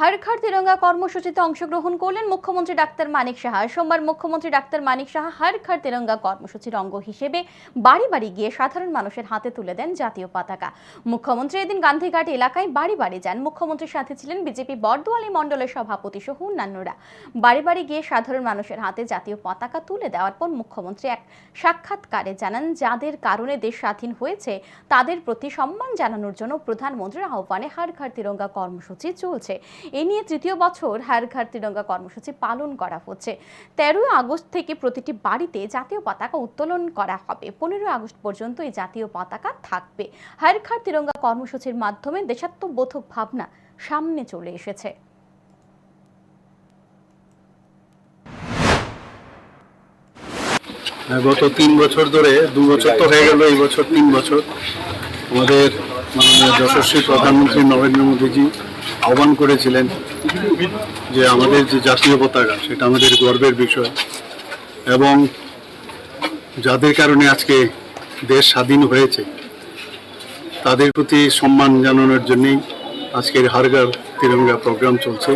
হর ঘর তিরঙ্গা কর্মসূচিতে অংশগ্রহণ করলেন মুখ্যমন্ত্রী ডাক্তার মানিক সাহা। সোমবার মুখ্যমন্ত্রী ডাক্তার মানিক সাহা হর ঘর তিরঙ্গা কর্মসূচির অঙ্গ হিসেবে বাড়ি বাড়ি গিয়ে সাধারণ মানুষের হাতে তুলে দেন জাতীয় পতাকা। মুখ্যমন্ত্রী এদিন গান্ধীঘাট এলাকায় বাড়ি বাড়ি যান। মুখ্যমন্ত্রীর সাথে ছিলেন বিজেপি বর্দোয়ালি মণ্ডলের সভাপতি সহ অন্যান্যরা। বাড়ি বাড়ি গিয়ে সাধারণ মানুষের হাতে জাতীয় পতাকা তুলে দেওয়ার পর মুখ্যমন্ত্রী এক সাক্ষাৎকারে জানান, যাদের কারণে দেশ স্বাধীন হয়েছে, তাদের প্রতি সম্মান জানানোর জন্য প্রধানমন্ত্রীর আহ্বানে হার ঘর তিরঙ্গা কর্মসূচি চলছে। এ নিয়ে তৃতীয় বছর হার ঘর তিরঙ্গা কর্মসূচি পালন করা হচ্ছে। তেরোই আগস্ট থেকে প্রতিটি বাড়িতে জাতীয় পতাকা উত্তোলন করা হবে। পনেরোই আগস্ট পর্যন্ত এই জাতীয় পতাকা থাকবে। হার ঘর তিরঙ্গা কর্মসূচির মাধ্যমে দেশাত্মবোধক ভাবনা সামনে চলে এসেছে। হ্যাঁ, গত তিন বছর ধরে দু বছর তো হয়ে গেল এই বছর তিন বছর। আমাদের যশস্বী প্রধানমন্ত্রী নরেন্দ্র মোদীজি আহ্বান করেছিলেন যে আমাদের যে জাতীয় পতাকা, সেটা আমাদের গর্বের বিষয়। এবং যাদের কারণে আজকে দেশ স্বাধীন হয়েছে, তাদের প্রতি সম্মান জানানোর জন্যেই আজকের হারগার তিরঙ্গা প্রোগ্রাম চলছে।